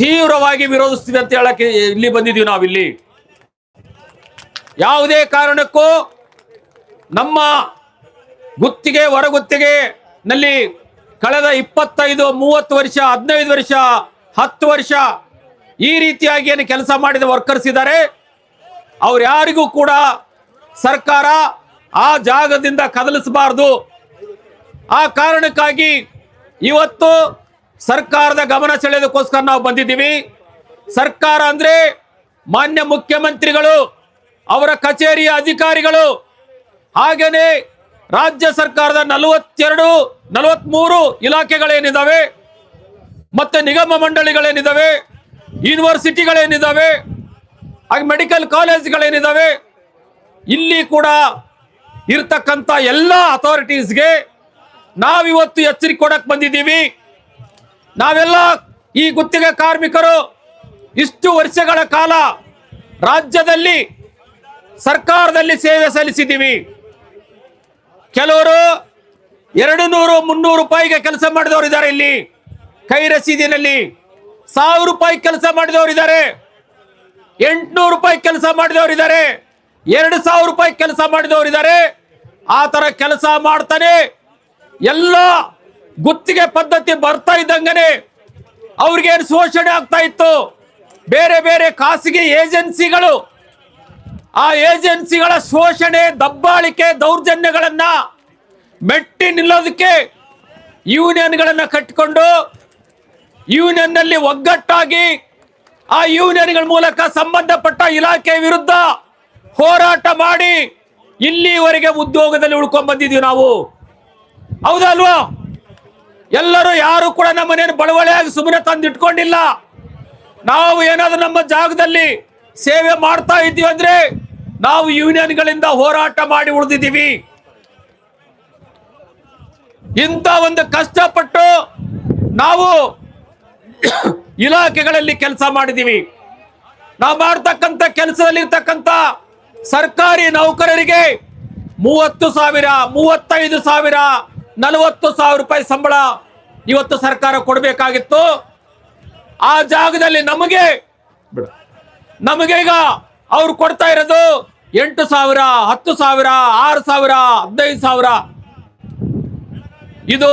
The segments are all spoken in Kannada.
ತೀವ್ರವಾಗಿ ವಿರೋಧಿಸ್ತೀವಿ ಅಂತ ಹೇಳಕ್ಕೆ ಇಲ್ಲಿ ಬಂದಿದ್ದೀವಿ ನಾವಿಲ್ಲಿ. ಯಾವುದೇ ಕಾರಣಕ್ಕೂ ನಮ್ಮ ಗುತ್ತಿಗೆ ಹೊರಗುತ್ತಿಗೆ ನಲ್ಲಿ ಕಳೆದ ಇಪ್ಪತ್ತೈದು, ಮೂವತ್ತು ವರ್ಷ, ಹದಿನೈದು ವರ್ಷ, ಹತ್ತು ವರ್ಷ ಈ ರೀತಿಯಾಗಿ ಏನು ಕೆಲಸ ಮಾಡಿದ ವರ್ಕರ್ಸ್ ಇದ್ದಾರೆ. ಅವ್ರು ಯಾರಿಗೂ ಕೂಡ ಸರ್ಕಾರ ಆ ಜಾಗದಿಂದ ಕದಲಿಸಬಾರದು. ಆ ಕಾರಣಕ್ಕಾಗಿ ಇವತ್ತು ಸರ್ಕಾರದ ಗಮನ ಸೆಳೆಯೋದಕ್ಕೋಸ್ಕರ ನಾವು ಬಂದಿದ್ದೀವಿ. ಸರ್ಕಾರ ಅಂದ್ರೆ ಮಾನ್ಯ ಮುಖ್ಯಮಂತ್ರಿಗಳು, ಅವರ ಕಚೇರಿಯ ಅಧಿಕಾರಿಗಳು, ಹಾಗೇನೆ ರಾಜ್ಯ ಸರ್ಕಾರದ ನಲವತ್ತೆರಡು, ನಲವತ್ಮೂರು ಇಲಾಖೆಗಳೇನಿದಾವೆ, ಮತ್ತೆ ನಿಗಮ ಮಂಡಳಿಗಳೇನಿದಾವೆ, ಯೂನಿವರ್ಸಿಟಿಗಳೇನಿದಾವೆ, ಹಾಗೆ ಮೆಡಿಕಲ್ ಕಾಲೇಜ್ಗಳೇನಿದಾವೆ, ಇಲ್ಲಿ ಕೂಡ ಇರ್ತಕ್ಕಂಥ ಎಲ್ಲ ಅಥಾರಿಟೀಸ್ಗೆ ನಾವಿವತ್ತು ಎಚ್ಚರಿಕೆ ಕೊಡಕ್ ಬಂದಿದ್ದೀವಿ. ನಾವೆಲ್ಲ ಈ ಗುತ್ತಿಗೆ ಕಾರ್ಮಿಕರು ಇಷ್ಟು ವರ್ಷಗಳ ಕಾಲ ರಾಜ್ಯದಲ್ಲಿ ಸರ್ಕಾರದಲ್ಲಿ ಸೇವೆ ಸಲ್ಲಿಸಿದ್ದೀವಿ. ಕೆಲವರು ಎರಡು ನೂರು, ಮುನ್ನೂರು ರೂಪಾಯಿಗೆ ಕೆಲಸ ಮಾಡಿದವರು ಇದ್ದಾರೆ ಇಲ್ಲಿ. ಕೈ ರಸೀದಿನಲ್ಲಿ ಸಾವಿರ ರೂಪಾಯಿ ಕೆಲಸ ಮಾಡಿದವರು ಇದ್ದಾರೆ. ಎಂಟುನೂರು ರೂಪಾಯಿ ಕೆಲಸ ಮಾಡಿದವರು ಇದ್ದಾರೆ. ಎರಡು ಸಾವಿರ ರೂಪಾಯಿ ಕೆಲಸ ಮಾಡಿದವರು ಇದ್ದಾರೆ. ಆ ಥರ ಕೆಲಸ ಮಾಡ್ತಾನೆ ಎಲ್ಲ ಗುತ್ತಿಗೆ ಪದ್ಧತಿ ಬರ್ತಾ ಇದ್ದಂಗನೆ ಅವ್ರಿಗೇನು ಶೋಷಣೆ ಆಗ್ತಾ ಇತ್ತು? ಬೇರೆ ಬೇರೆ ಖಾಸಗಿ ಏಜೆನ್ಸಿಗಳು ಆ ಏಜೆನ್ಸಿಗಳ ಶೋಷಣೆ, ದಬ್ಬಾಳಿಕೆ ದೌರ್ಜನ್ಯಗಳನ್ನ ಮೆಟ್ಟಿ ನಿಲ್ಲೋದಕ್ಕೆ ಯೂನಿಯನ್ಗಳನ್ನ ಕಟ್ಟಿಕೊಂಡು ಯೂನಿಯನ್ನಲ್ಲಿ ಒಗ್ಗಟ್ಟಾಗಿ ಆ ಯೂನಿಯನ್ಗಳ ಮೂಲಕ ಸಂಬಂಧಪಟ್ಟ ಇಲಾಖೆ ವಿರುದ್ಧ ಹೋರಾಟ ಮಾಡಿ ಇಲ್ಲಿವರೆಗೆ ಉದ್ಯೋಗದಲ್ಲಿ ಉಳ್ಕೊಂಡ್ ಬಂದಿದೀವಿ ನಾವು ಹೌದಲ್ವಾ ಎಲ್ಲರೂ ಯಾರು ಕೂಡ ನಮ್ಮನೇನು ಬಳವಳಿಯಾಗಿ ಸುಮ್ಮನೆ ತಂದಿಟ್ಕೊಂಡಿಲ್ಲ. ನಾವು ಏನಾದ್ರೂ ನಮ್ಮ ಜಾಗದಲ್ಲಿ ಸೇವೆ ಮಾಡ್ತಾ ಇದ್ದೀವಿ ಅಂದ್ರೆ ನಾವು ಯೂನಿಯನ್ಗಳಿಂದ ಹೋರಾಟ ಮಾಡಿ ಉಳಿದಿದ್ದೀವಿ. ಇಂಥ ಒಂದು ಕಷ್ಟಪಟ್ಟು ನಾವು ಇಲಾಖೆಗಳಲ್ಲಿ ಕೆಲಸ ಮಾಡಿದ್ದೀವಿ. ನಾವು ಮಾಡ್ತಕ್ಕಂಥ ಕೆಲಸದಲ್ಲಿ ಇರ್ತಕ್ಕಂಥ ಸರ್ಕಾರಿ ನೌಕರರಿಗೆ ಮೂವತ್ತು ಸಾವಿರ, ಮೂವತ್ತೈದು ಸಾವಿರ ನಲವತ್ತು ಸಾವಿರ ರೂಪಾಯಿ ಸಂಬಳ ಇವತ್ತು ಸರ್ಕಾರ ಕೊಡಬೇಕಾಗಿತ್ತು. ಆ ಜಾಗದಲ್ಲಿ ನಮಗೆ ನಮಗೆ ಈಗ ಅವ್ರು ಕೊಡ್ತಾ ಇರೋದು ಎಂಟು ಸಾವಿರ ಹತ್ತು ಸಾವಿರ ಆರು ಸಾವಿರ ಹದಿನೈದು ಸಾವಿರ. ಇದು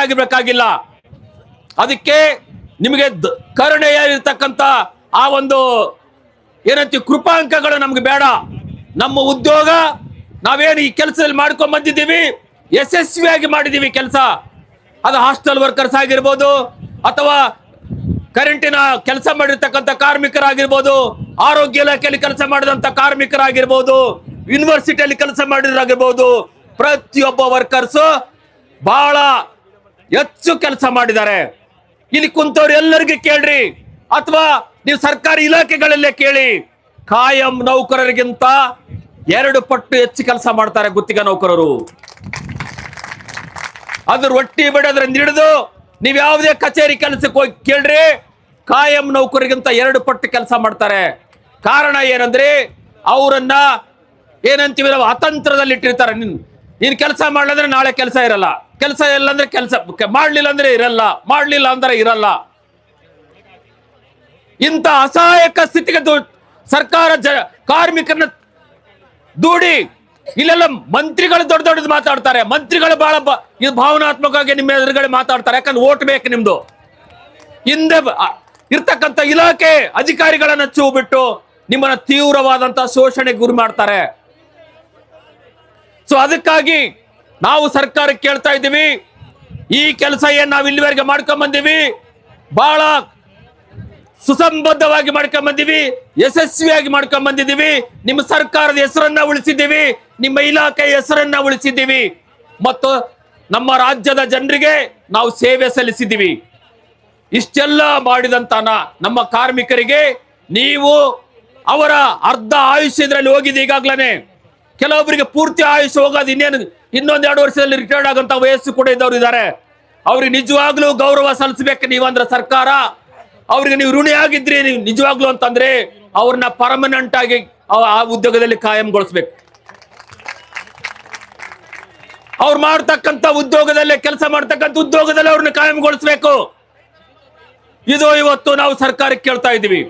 ಆಗಿರ್ಬೇಕಾಗಿಲ್ಲ. ಅದಕ್ಕೆ ನಿಮಗೆ ದ- ಕರುಣೆಯಲ್ಲಿರ್ತಕ್ಕಂಥ ಆ ಒಂದು ಏನಂತೀವಿ ಕೃಪಾಂಕಗಳು ನಮ್ಗೆ ಬೇಡ. ನಮ್ಮ ಉದ್ಯೋಗ, ನಾವೇನು ಈ ಕೆಲಸದಲ್ಲಿ ಮಾಡ್ಕೊಂಡ್ ಬಂದಿದ್ದೀವಿ, ಯಶಸ್ವಿಯಾಗಿ ಮಾಡಿದ್ದೀವಿ ಕೆಲಸ. ಅದು ಹಾಸ್ಟೆಲ್ ವರ್ಕರ್ಸ್ ಆಗಿರ್ಬೋದು, ಅಥವಾ ಕರೆಂಟಿನ ಕೆಲಸ ಮಾಡಿರ್ತಕ್ಕಂಥ ಕಾರ್ಮಿಕರಾಗಿರ್ಬೋದು, ಆರೋಗ್ಯ ಇಲಾಖೆಯಲ್ಲಿ ಕೆಲಸ ಮಾಡಿದಂತ ಕಾರ್ಮಿಕರಾಗಿರ್ಬೋದು ಯೂನಿವರ್ಸಿಟಿಯಲ್ಲಿ ಕೆಲಸ ಮಾಡಿದ್ರಾಗಿರ್ಬೋದು, ಪ್ರತಿಯೊಬ್ಬ ವರ್ಕರ್ಸ್ ಬಹಳ ಹೆಚ್ಚು ಕೆಲಸ ಮಾಡಿದ್ದಾರೆ. ಇಲ್ಲಿ ಕುಂತವ್ರು ಎಲ್ಲರಿಗೂ ಕೇಳ್ರಿ. ಅಥವಾ ನೀವು ಸರ್ಕಾರಿ ಇಲಾಖೆಗಳಲ್ಲೇ ಕೇಳಿ. ಕಾಯಂ ನೌಕರರಿಗಿಂತ ಎರಡು ಪಟ್ಟು ಹೆಚ್ಚು ಕೆಲಸ ಮಾಡ್ತಾರೆ ಗುತ್ತಿಗೆ ನೌಕರರು. ಅದ್ರ ಒಟ್ಟಿ ಬಿಡೋದ್ರಿಂದ ಹಿಡಿದು ನೀವು ಯಾವುದೇ ಕಚೇರಿ ಕೆಲಸಕ್ಕೆ ಹೋಗಿ ಕೇಳ್ರಿ, ಕಾಯಂ ನೌಕರಿಗಿಂತ ಎರಡು ಪಟ್ಟು ಕೆಲಸ ಮಾಡ್ತಾರೆ. ಕಾರಣ ಏನಂದ್ರೆ, ಅವರನ್ನ ಏನಂತೀವಿ ನಾವು ಅತಂತ್ರದಲ್ಲಿ ಇಟ್ಟಿರ್ತಾರೆ ನೀನ್ ನೀನ್ ಕೆಲಸ ಮಾಡ್ಲಂದ್ರೆ ನಾಳೆ ಕೆಲಸ ಇರಲ್ಲ. ಕೆಲಸ ಇಲ್ಲ ಅಂದ್ರೆ ಕೆಲಸ ಮಾಡ್ಲಿಲ್ಲ ಅಂದ್ರೆ ಇರಲ್ಲ, ಮಾಡ್ಲಿಲ್ಲ ಅಂದ್ರೆ ಇರಲ್ಲ. ಇಂಥ ಅಸಹಾಯಕ ಸ್ಥಿತಿಗೆ ಸರ್ಕಾರ ಜ, ಕಾರ್ಮಿಕರನ್ನ ದೂಡಿ, ಇಲ್ಲೆಲ್ಲ ಮಂತ್ರಿಗಳು ದೊಡ್ಡ ದೊಡ್ಡದು ಮಾತಾಡ್ತಾರೆ. ಮಂತ್ರಿಗಳು ಬಹಳ ಇದು ಭಾವನಾತ್ಮಕವಾಗಿ ನಿಮ್ಮ ಎದುರುಗಡೆ ಮಾತಾಡ್ತಾರೆ. ಯಾಕಂದ್ರೆ ಓಟ್ ಬೇಕು ನಿಮ್ದು. ಹಿಂದೆ ಇರ್ತಕ್ಕಂಥ ಇಲಾಖೆ ಅಧಿಕಾರಿಗಳನ್ನ ಚೂ ಬಿಟ್ಟು ನಿಮ್ಮನ್ನ ತೀವ್ರವಾದಂತಹ ಶೋಷಣೆಗೆ ಗುರಿ ಮಾಡ್ತಾರೆ. ಸೊ ಅದಕ್ಕಾಗಿ ನಾವು ಸರ್ಕಾರಕ್ಕೆ ಕೇಳ್ತಾ ಇದ್ದೀವಿ. ಈ ಕೆಲಸ ಏನ್ ನಾವು ಇಲ್ಲಿವರೆಗೆ ಮಾಡ್ಕೊಂಡ್ ಬಂದೀವಿ ಬಹಳ ಸುಸಂಬದ್ಧವಾಗಿ ಮಾಡ್ಕೊಂಡ್ ಬಂದಿವಿ, ಯಶಸ್ವಿಯಾಗಿ ಮಾಡ್ಕೊಂಡ್ ಬಂದಿದ್ದೀವಿ ನಿಮ್ಮ ಸರ್ಕಾರದ ಹೆಸರನ್ನ ಉಳಿಸಿದ್ದೀವಿ, ನಿಮ್ಮ ಇಲಾಖೆಯ ಹೆಸರನ್ನ ಉಳಿಸಿದ್ದೀವಿ. ಮತ್ತು ನಮ್ಮ ರಾಜ್ಯದ ಜನರಿಗೆ ನಾವು ಸೇವೆ ಸಲ್ಲಿಸಿದ್ದೀವಿ. ಇಷ್ಟೆಲ್ಲ ಮಾಡಿದಂತ ನಮ್ಮ ಕಾರ್ಮಿಕರಿಗೆ ನೀವು ಅವರ ಅರ್ಧ ಆಯುಷ್ಯ ಇದರಲ್ಲಿ ಹೋಗಿದೆ ಈಗಾಗ್ಲೇ ಕೆಲವೊಬ್ಬರಿಗೆ ಪೂರ್ತಿ ಆಯುಷ್ ಹೋಗೋದು ಇನ್ನೇನು? ಇನ್ನೊಂದ್ ಎರಡು ವರ್ಷದಲ್ಲಿ ರಿಟೈರ್ಡ್ ಆಗಂತ ವಯಸ್ಸು ಕೂಡ ಇದ್ದವ್ರು ಇದ್ದಾರೆ ಅವ್ರಿಗೆ ನಿಜವಾಗ್ಲೂ ಗೌರವ ಸಲ್ಲಿಸಬೇಕು ನೀವಂದ್ರೆ ಸರ್ಕಾರ. ಅವ್ರಿಗೆ ನೀವು ಋಣಿಯಾಗಿದ್ರಿ ನೀವು ನಿಜವಾಗ್ಲೂ ಅಂತಂದ್ರೆ ಅವ್ರನ್ನ ಪರ್ಮನೆಂಟ್ ಆಗಿ ಆ ಉದ್ಯೋಗದಲ್ಲಿ ಕಾಯಂಗೊಳಿಸ್ಬೇಕು. ಅವ್ರು ಮಾಡ್ತಕ್ಕಂಥ ಉದ್ಯೋಗದಲ್ಲೇ ಕೆಲಸ ಮಾಡ್ತಕ್ಕಂಥ ಉದ್ಯೋಗದಲ್ಲಿ ಅವ್ರನ್ನ ಕಾಯಂಗೊಳಿಸ್ಬೇಕು. ಇದು ಇವತ್ತು ನಾವು ಸರ್ಕಾರಕ್ಕೆ ಕೇಳ್ತಾ ಇದ್ದೀವಿ.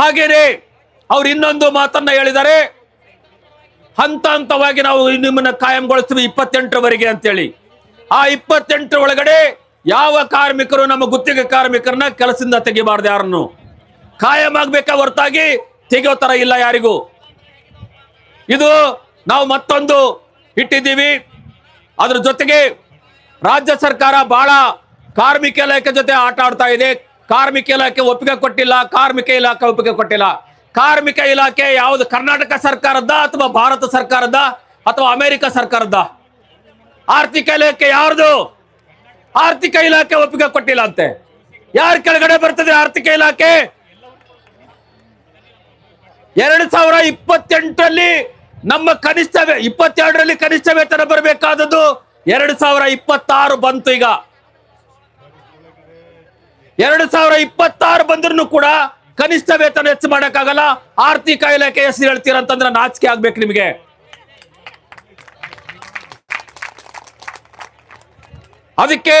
ಹಾಗೇನೆ ಅವ್ರು ಇನ್ನೊಂದು ಮಾತನ್ನ ಹೇಳಿದ್ದಾರೆ. ಹಂತ ಹಂತವಾಗಿ ನಾವು ನಿಮ್ಮನ್ನ ಕಾಯಂಗೊಳಿಸ್ತೀವಿ ಇಪ್ಪತ್ತೆಂಟರವರೆಗೆ ಅಂತೇಳಿ. ಆ ಇಪ್ಪತ್ತೆಂಟರ ಒಳಗಡೆ ಯಾವ ಕಾರ್ಮಿಕರು ನಮ್ಮ ಗುತ್ತಿಗೆ ಕಾರ್ಮಿಕರನ್ನ ಕೆಲಸದಿಂದ ತೆಗಿಬಾರ್ದು ಯಾರನ್ನು? ಕಾಯಂ ಆಗ್ಬೇಕಾ ಹೊರತಾಗಿ? ತೆಗೆಯೋ ತರ ಇಲ್ಲ ಯಾರಿಗೂ. ಇದು ನಾವು ಮತ್ತೊಂದು ಇಟ್ಟಿದ್ದೀವಿ. ಅದ್ರ ಜೊತೆಗೆ ರಾಜ್ಯ ಸರ್ಕಾರ ಬಹಳ ಕಾರ್ಮಿಕ ಇಲಾಖೆ ಜೊತೆ ಆಟ ಆಡ್ತಾ ಇದೆ. ಕಾರ್ಮಿಕ ಇಲಾಖೆ ಒಪ್ಪಿಗೆ ಕೊಟ್ಟಿಲ್ಲ, ಕಾರ್ಮಿಕ ಇಲಾಖೆ ಒಪ್ಪಿಗೆ ಕೊಟ್ಟಿಲ್ಲ. ಕಾರ್ಮಿಕ ಇಲಾಖೆ ಯಾವುದು ಕರ್ನಾಟಕ ಸರ್ಕಾರದ ಅಥವಾ ಭಾರತ ಸರ್ಕಾರದ ಅಥವಾ ಅಮೆರಿಕ ಸರ್ಕಾರದ? ಆರ್ಥಿಕ ಇಲಾಖೆ ಯಾರ್ದು? ಆರ್ಥಿಕ ಇಲಾಖೆ ಒಪ್ಪಿಗೆ ಕೊಟ್ಟಿಲ್ಲ ಅಂತೆ. ಯಾರ ಕೆಳಗಡೆ ಬರ್ತದೆ ಆರ್ಥಿಕ ಇಲಾಖೆ? ಎರಡ್ ಸಾವಿರ ಇಪ್ಪತ್ತೆಂಟರಲ್ಲಿ ನಮ್ಮ ಕನಿಷ್ಠ ಇಪ್ಪತ್ತೆರಡರಲ್ಲಿ ಕನಿಷ್ಠ ವೇತನ ಬರಬೇಕಾದದ್ದು ಎರಡು ಸಾವಿರ ಇಪ್ಪತ್ತಾರು ಬಂತು ಈಗ. ಎರಡ್ ಸಾವಿರ ಇಪ್ಪತ್ತಾರು ಬಂದ್ರು ಕೂಡ ಕನಿಷ್ಠ ವೇತನ ಹೆಚ್ಚು ಮಾಡಕ್ಕಾಗಲ್ಲ. ಆರ್ಥಿಕ ಇಲಾಖೆ ಹೆಸರು ಹೇಳ್ತೀರಂತಂದ್ರೆ ನಾಚಿಕೆ ಆಗ್ಬೇಕು ನಿಮಗೆ. ಅದಕ್ಕೆ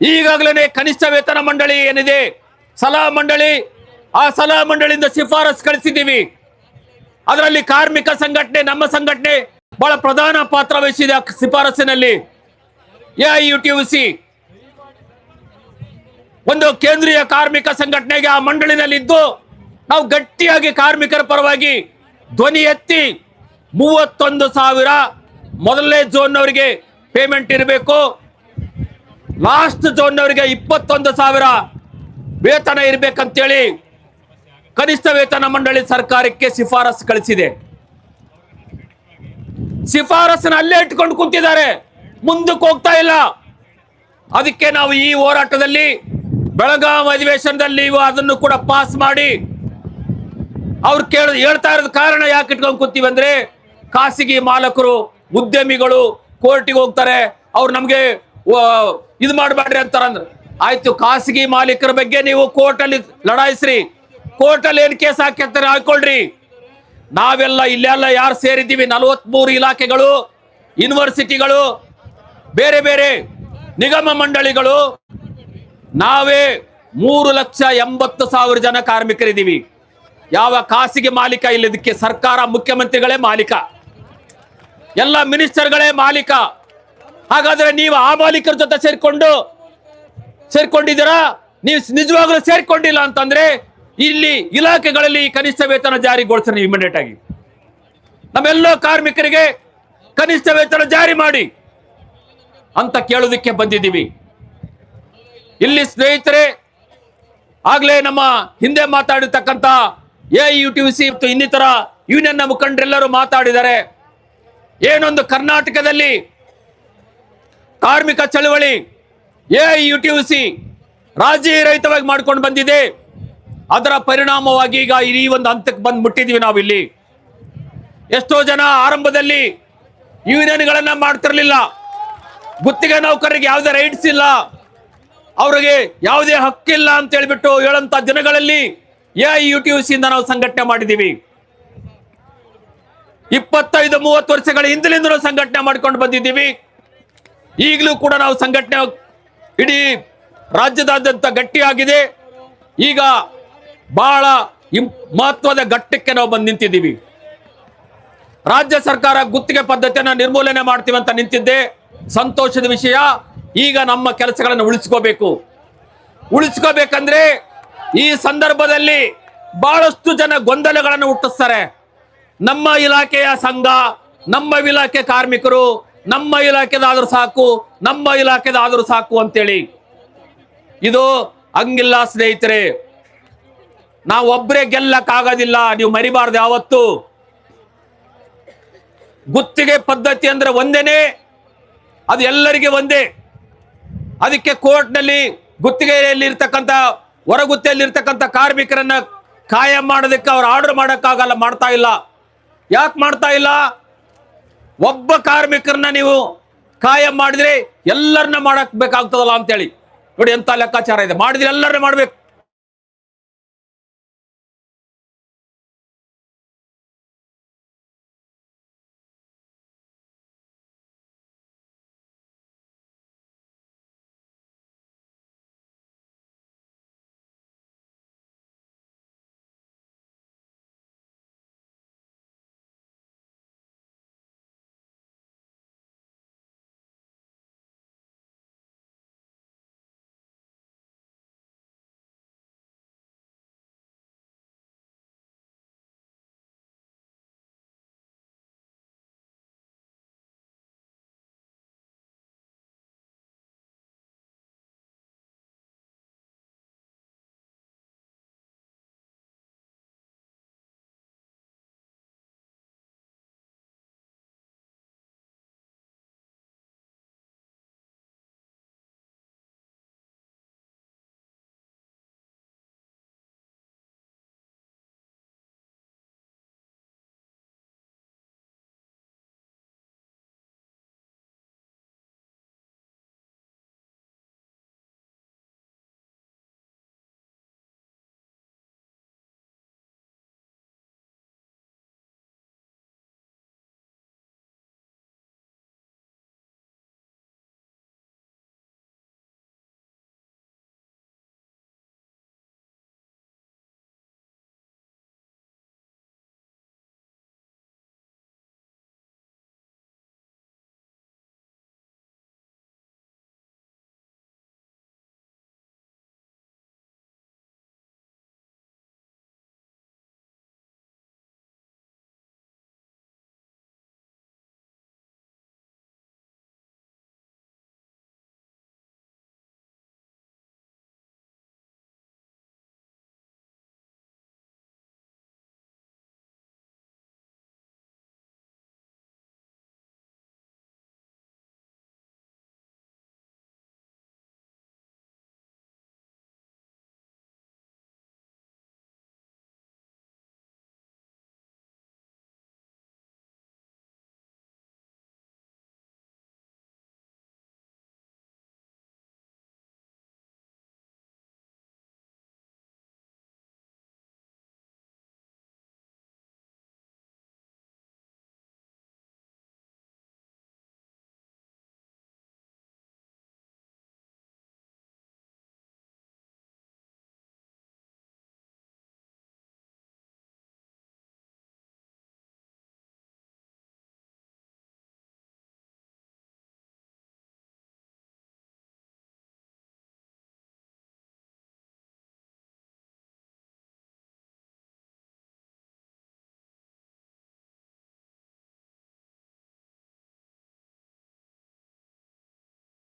ಈಗಾಗಲೇ ಕನಿಷ್ಠ ವೇತನ ಮಂಡಳಿ ಏನಿದೆ? ಸಲಹಾ ಮಂಡಳಿ. ಆ ಸಲಹಾ ಮಂಡಳಿಯಿಂದ ಶಿಫಾರಸ್ ಕಳಿಸಿದ್ದೀವಿ. ಅದರಲ್ಲಿ ಕಾರ್ಮಿಕ ಸಂಘಟನೆ, ನಮ್ಮ ಸಂಘಟನೆ ಬಹಳ ಪ್ರಧಾನ ಪಾತ್ರ ವಹಿಸಿದೆ ಯು ಎಐಯುಟಿಯುಸಿ ಒಂದು ಕೇಂದ್ರೀಯ ಕಾರ್ಮಿಕ ಸಂಘಟನೆಗೆ ಆ ಮಂಡಳಿನಲ್ಲಿ ಇದ್ದು ನಾವು ಗಟ್ಟಿಯಾಗಿ ಕಾರ್ಮಿಕರ ಪರವಾಗಿ ಧ್ವನಿ ಎತ್ತಿ ಮೂವತ್ತೊಂದು ಸಾವಿರ ಮೊದಲನೇ ಝೋನ್ನವರಿಗೆ ಪೇಮೆಂಟ್ ಇರಬೇಕು. ಲಾಸ್ಟ್ ಝೋನ್ನವರಿಗೆ ಇಪ್ಪತ್ತೊಂದು ಸಾವಿರ ವೇತನ ಇರಬೇಕಂತೇಳಿ ಕನಿಷ್ಠ ವೇತನ ಮಂಡಳಿ ಸರ್ಕಾರಕ್ಕೆ ಶಿಫಾರಸು ಕಳಿಸಿದೆ. ಶಿಫಾರಸನ್ನ ಅಲ್ಲೇ ಇಟ್ಕೊಂಡು ಕುಂತಿದ್ದಾರೆ. ಮುಂದಕ್ಕೆ ಹೋಗ್ತಾ ಇಲ್ಲ. ಅದಕ್ಕೆ ನಾವು ಈ ಹೋರಾಟದಲ್ಲಿ ಬೆಳಗಾಂ ಅಧಿವೇಶನದಲ್ಲಿ ಅದನ್ನು ಕೂಡ ಪಾಸ್ ಮಾಡಿ. ಅವ್ರು ಕೇಳ, ಹೇಳ್ತಾ ಇರೋದ್ ಕಾರಣ ಯಾಕೆ ಇಟ್ಕೊಂಡು ಕೂತೀವಿ ಅಂದ್ರೆ ಖಾಸಗಿ ಮಾಲಕರು, ಉದ್ಯಮಿಗಳು ಕೋರ್ಟಿಗೆ ಹೋಗ್ತಾರೆ, ಅವ್ರು ನಮ್ಗೆ ಇದು ಮಾಡಬೇಡ್ರಿ ಅಂತಾರಂದ್ರೆ ಆಯ್ತು, ಖಾಸಗಿ ಮಾಲೀಕರ ಬಗ್ಗೆ ನೀವು ಕೋರ್ಟಲ್ಲಿ ಲಡಾಯಿಸ್ರಿ. ಕೋರ್ಟ್ ಅಲ್ಲಿ ಏನ್ ಕೇಸ್ ಹಾಕಿರ್ತಾರೆ ಹಾಕೊಳ್ರಿ. ನಾವೆಲ್ಲ ಇಲ್ಲೆಲ್ಲ ಯಾರು ಸೇರಿದ್ದೀವಿ? ನಲವತ್ಮೂರು ಇಲಾಖೆಗಳು, ಯೂನಿವರ್ಸಿಟಿಗಳು, ಬೇರೆ ಬೇರೆ ನಿಗಮ ಮಂಡಳಿಗಳು ನಾವೇ ಮೂರು ಲಕ್ಷ ಎಂಬತ್ತು ಸಾವಿರ ಜನ ಕಾರ್ಮಿಕರಿದ್ದೀವಿ. ಯಾವ ಖಾಸಗಿ ಮಾಲೀಕ ಇಲ್ಲ ಇದಕ್ಕೆ ಸರ್ಕಾರ ಮುಖ್ಯಮಂತ್ರಿಗಳೇ ಮಾಲೀಕ. ಎಲ್ಲ ಮಿನಿಸ್ಟರ್ಗಳೇ ಮಾಲೀಕ. ಹಾಗಾದ್ರೆ ನೀವು ಆ ಮಾಲೀಕರ ಜೊತೆ ಸೇರ್ಕೊಂಡು, ಸೇರ್ಕೊಂಡಿದ್ದೀರಾ? ನೀವು ನಿಜವಾಗ್ಲೂ ಸೇರ್ಕೊಂಡಿಲ್ಲ ಅಂತಂದ್ರೆ ಇಲ್ಲಿ ಇಲಾಖೆಗಳಲ್ಲಿ ಕನಿಷ್ಠ ವೇತನ ಜಾರಿಗೊಳಿಸ್ರಿ ಇಮಿಡಿಯೇಟ್ ಆಗಿ. ನಮ್ಮೆಲ್ಲ ಕಾರ್ಮಿಕರಿಗೆ ಕನಿಷ್ಠ ವೇತನ ಜಾರಿ ಮಾಡಿ ಅಂತ ಕೇಳೋದಕ್ಕೆ ಬಂದಿದ್ದೀವಿ. ಇಲ್ಲಿ ಸ್ನೇಹಿತರೆ, ಆಗ್ಲೇ ನಮ್ಮ ಹಿಂದೆ ಮಾತಾಡಿರ್ತಕ್ಕಂಥ ಎ ಯು ಟಿ ಸಿ ಮತ್ತು ಇನ್ನಿತರ ಯೂನಿಯನ್ನ ಮುಖಂಡರೆಲ್ಲರೂ ಮಾತಾಡಿದ್ದಾರೆ ಏನೊಂದು ಕರ್ನಾಟಕದಲ್ಲಿ ಕಾರ್ಮಿಕ ಚಳವಳಿ ಎ ಯು ಟಿ ಸಿ ರಾಜಿ ರಹಿತವಾಗಿ ಮಾಡ್ಕೊಂಡು ಬಂದಿದೆ. ಅದರ ಪರಿಣಾಮವಾಗಿ ಈಗ ಈ ಒಂದು ಹಂತಕ್ಕೆ ಬಂದು ಮುಟ್ಟಿದೀವಿ ನಾವಿಲ್ಲಿ. ಎಷ್ಟೋ ಜನ ಆರಂಭದಲ್ಲಿ ಯೂನಿಯನ್ಗಳನ್ನ ಮಾಡ್ತಿರ್ಲಿಲ್ಲ. ಗುತ್ತಿಗೆ ನೌಕರರಿಗೆ ಯಾವುದೇ ರೈಟ್ಸ್ ಇಲ್ಲ. ಅವರಿಗೆ ಯಾವುದೇ ಹಕ್ಕಿಲ್ಲ ಅಂತ ಹೇಳಿಬಿಟ್ಟು ಹೇಳಂತ ದಿನಗಳಲ್ಲಿ ಎ ಯು ಟಿ ಸಿಯಿಂದ ನಾವು ಸಂಘಟನೆ ಮಾಡಿದ್ದೀವಿ. ಇಪ್ಪತ್ತೈದು, ಮೂವತ್ತು ವರ್ಷಗಳ ಹಿಂದಿನಿಂದ ನಾವು ಸಂಘಟನೆ ಮಾಡ್ಕೊಂಡು ಬಂದಿದ್ದೀವಿ. ಈಗಲೂ ಕೂಡ ನಾವು ಸಂಘಟನೆ ಇಡೀ ರಾಜ್ಯದಾದ್ಯಂತ ಗಟ್ಟಿಯಾಗಿದೆ. ಈಗ ಬಹಳ ಮಹತ್ವದ ಘಟ್ಟಕ್ಕೆ ನಾವು ಬಂದು ನಿಂತಿದ್ದೀವಿ. ರಾಜ್ಯ ಸರ್ಕಾರ ಗುತ್ತಿಗೆ ಪದ್ಧತಿಯನ್ನು ನಿರ್ಮೂಲನೆ ಮಾಡ್ತೀವಿ ಅಂತ ನಿಂತಿದ್ದೆ. ಸಂತೋಷದ ವಿಷಯ. ಈಗ ನಮ್ಮ ಕೆಲಸಗಳನ್ನು ಉಳಿಸ್ಕೋಬೇಕು. ಉಳಿಸ್ಕೋಬೇಕಂದ್ರೆ ಈ ಸಂದರ್ಭದಲ್ಲಿ ಬಹಳಷ್ಟು ಜನ ಗೊಂದಲಗಳನ್ನು ಹುಟ್ಟಿಸ್ತಾರೆ. ನಮ್ಮ ಇಲಾಖೆಯ ಸಂಘ, ನಮ್ಮ ಇಲಾಖೆ ಕಾರ್ಮಿಕರು, ನಮ್ಮ ಇಲಾಖೆದಾದ್ರೂ ಸಾಕು, ನಮ್ಮ ಇಲಾಖೆದಾದ್ರೂ ಸಾಕು ಅಂತೇಳಿ. ಇದು ಹಂಗಿಲ್ಲ ಸ್ನೇಹಿತರೆ. ನಾವು ಒಬ್ಬರೇ ಗೆಲ್ಲಕ್ಕಾಗೋದಿಲ್ಲ, ನೀವು ಮರಿಬಾರ್ದು ಯಾವತ್ತು. ಗುತ್ತಿಗೆ ಪದ್ಧತಿ ಅಂದ್ರೆ ಒಂದೇನೆ, ಅದು ಎಲ್ಲರಿಗೆ ಒಂದೇ. ಅದಕ್ಕೆ ಕೋರ್ಟ್ನಲ್ಲಿ ಹೊರಗುತ್ತೆಯಲ್ಲಿ ಇರ್ತಕ್ಕಂಥ ಕಾರ್ಮಿಕರನ್ನ ಕಾಯಂ ಮಾಡೋದಕ್ಕೆ ಅವ್ರು ಆರ್ಡರ್ ಮಾಡೋಕ್ಕಾಗಲ್ಲ, ಮಾಡ್ತಾ ಇಲ್ಲ. ಯಾಕೆ ಮಾಡ್ತಾ ಇಲ್ಲ? ಒಬ್ಬ ಕಾರ್ಮಿಕರನ್ನ ನೀವು ಕಾಯಂ ಮಾಡಿದ್ರೆ ಎಲ್ಲರನ್ನ ಮಾಡಕ್ ಬೇಕಾಗ್ತದಲ್ಲ ಅಂತೇಳಿ. ನೋಡಿ ಎಂಥ ಲೆಕ್ಕಾಚಾರ ಇದೆ. ಮಾಡಿದ್ರೆ ಎಲ್ಲರನ್ನ ಮಾಡ್ಬೇಕು.